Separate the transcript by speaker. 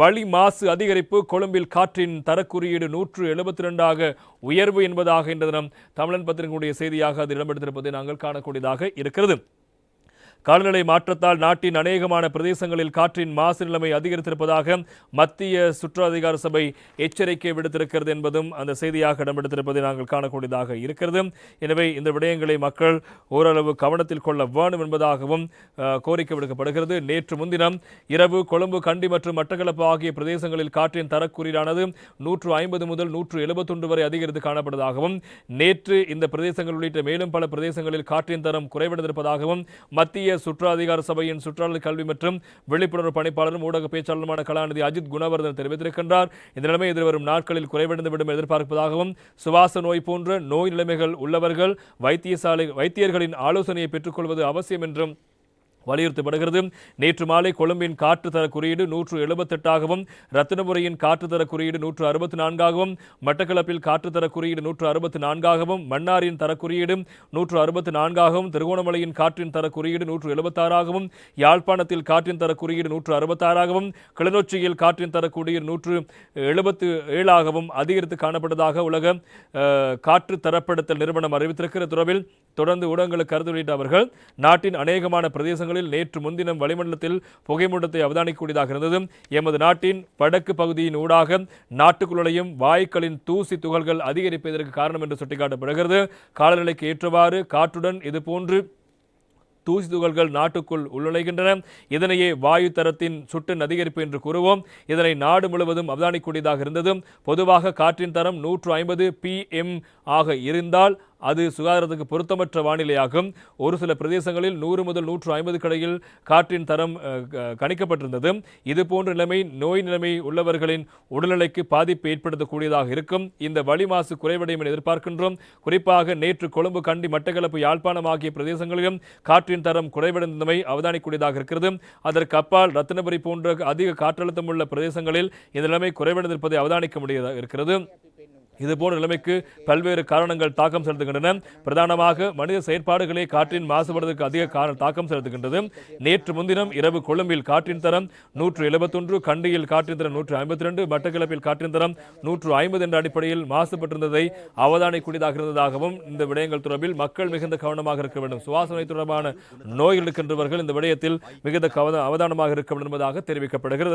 Speaker 1: வளி மாசு அதிகரிப்பு கொழும்பில் காற்றின் தரக்குறியீடு நூற்று எழுபத்தி ரெண்டாக உயர்வு என்பதாக இந்த தினம் தமிழன் பத்திரிகையுடைய செய்தியாக அது இடம்பெடுத்திருப்பதை நாங்கள் காணக்கூடியதாக இருக்கிறது. காலநிலை மாற்றத்தால் நாட்டின் அநேகமான பிரதேசங்களில் காற்றின் மாசு நிலைமை அதிகரித்திருப்பதாக மத்திய சுற்று அதிகார சபை எச்சரிக்கை விடுத்திருக்கிறது என்பதும் அந்த செய்தியாக இடம்பெடுத்திருப்பதை நாங்கள் காணக்கூடியதாக இருக்கிறது. எனவே இந்த விடயங்களை மக்கள் ஓரளவு கவனத்தில் கொள்ள வேண்டும் என்பதாகவும் கோரிக்கை விடுக்கப்படுகிறது. நேற்று முன்தினம் இரவு கொழும்பு கண்டி மற்றும் மட்டக்களப்பு ஆகிய பிரதேசங்களில் காற்றின் தரக்குறியீடானது நூற்று ஐம்பது முதல் நூற்று எழுபத்தொன்று வரை அதிகரித்து காணப்படுவதாகவும் நேற்று இந்த பிரதேசங்கள் உள்ளிட்ட மேலும் பல பிரதேசங்களில் காற்றின் தரம் குறைவடைந்திருப்பதாகவும் மத்திய சுற்று அதிகார சபையின் சுற்றாடல் கல்வி மற்றும் விழிப்புணர்வு பணிப்பாளரும் ஊடக பேச்சாளருமான கலாநிதி அஜித் குணவர்தன் தெரிவித்திருக்கின்றார். இந்த நிலைமை எதிர்வரும் நாட்களில் குறைவடைந்துவிடும் எதிர்பார்ப்பதாகவும் சுவாச நோய் போன்ற நோய் நிலைமைகள் உள்ளவர்கள் வைத்தியசாலை வைத்தியர்களின் ஆலோசனையை பெற்றுக்கொள்வது அவசியம் என்றும் வலியுறுத்தப்படுகிறது. நேற்று மாலை கொழும்பின் காற்று தர குறியீடு நூற்று எழுபத்தெட்டாகவும் ரத்தினபுரியின் காற்று தர குறியீடு நூற்று அறுபத்தி நான்காகவும் மட்டக்களப்பில் காற்று தர குறியீடு நூற்று அறுபத்தி நான்காகவும் மன்னாரின் தர குறியீடு நூற்று அறுபத்தி நான்காகவும் திருகோணமலையின் காற்றின் தர குறியீடு நூற்று எழுபத்தாறாகவும் யாழ்ப்பாணத்தில் காற்றின் தர குறியீடு நூற்று அறுபத்தாறாகவும் கிளிநொச்சியில் காற்றின் தர குறியீடு நூற்று எழுபத்து ஏழாகவும் அதிகரித்து காணப்பட்டதாக உலக காற்று தரப்படுத்தல் நிறுவனம் அறிவித்திருக்கிற துறவில் தொடர்ந்து ஊடகங்களுக்கு கருத்து வெளியிட்ட அவர்கள் நாட்டின் அநேகமான பிரதேசங்கள் பிரதேசங்களில் நேற்று முன்தினம் வளிமண்டலத்தில் புகைமூட்டத்தை அவதானிக்கக்கூடியதாக இருந்தது. எமது நாட்டின் வடக்கு பகுதியின் ஊடாக நாட்டுக்குள்ளையும் வாயுக்களின் தூசி துகள்கள் அதிகரிப்பதற்கு காரணம் என்று சுட்டிக்காட்டப்படுகிறது. காலநிலைக்கு ஏற்றவாறு காற்றுடன் இதுபோன்று தூசி துகள்கள் நாட்டுக்குள் உள்நுழைகின்றன. இதனையே வாயு தரத்தின் சுட்டின் அதிகரிப்பு என்று கூறுவோம். இதனை நாடு முழுவதும் அவதானிக்கூடியதாக இருந்தது. பொதுவாக காற்றின் தரம் நூற்று ஐம்பது பிஎம் ஆக இருந்தால் அது சுகாதாரத்துக்கு பொருத்தமற்ற வானிலையாகும். ஒரு சில பிரதேசங்களில் நூறு முதல் நூற்று ஐம்பது கடையில் காற்றின் தரம் கணிக்கப்பட்டிருந்தது. இது போன்ற நிலைமை நோய் நிலைமை உள்ளவர்களின் உடல்நிலைக்கு பாதிப்பு ஏற்படுத்தக்கூடியதாக இருக்கும். இந்த வழி மாசு குறைவடையும் என எதிர்பார்க்கின்றோம். குறிப்பாக நேற்று கொழும்பு கண்டி மட்டக்களப்பு யாழ்ப்பாணம் ஆகிய பிரதேசங்களிலும் காற்றின் தரம் குறைவடைந்தமை அவதானிக்கூடியதாக இருக்கிறது. அதற்கு அப்பால் ரத்தினபுரி போன்ற அதிக காற்றழுத்தம் உள்ள பிரதேசங்களில் இந்த நிலைமை குறைவடைந்திருப்பதை அவதானிக்க முடியதாக இருக்கிறது. இதுபோன்ற நிலைமைக்கு பல்வேறு காரணங்கள் தாக்கம் செலுத்துகின்றன. பிரதானமாக மனித செயற்பாடுகளே காற்றின் மாசுபடுவதற்கு அதிக காரண தாக்கம் செலுத்துகின்றது. நேற்று முன்தினம் இரவு கொழும்பில் காற்றின் தரம் நூற்று எழுபத்தொன்று கண்டியில் காற்றின் தரம் நூற்று ஐம்பத்தி ரெண்டு மட்டக்கிழப்பில் காற்றின் தரம் நூற்று ஐம்பது என்ற அடிப்படையில் மாசுபட்டிருந்ததை அவதானிக்கூடியதாக இருந்ததாகவும் இந்த விடயங்கள் தொடர்பில் மக்கள் மிகுந்த கவனமாக இருக்க வேண்டும். சுவாசனை தொடர்பான நோய்கள் இருக்கின்றவர்கள் இந்த விடயத்தில் மிகுந்த கவன அவதானமாக இருக்க வேண்டும் என்பதாக தெரிவிக்கப்படுகிறது.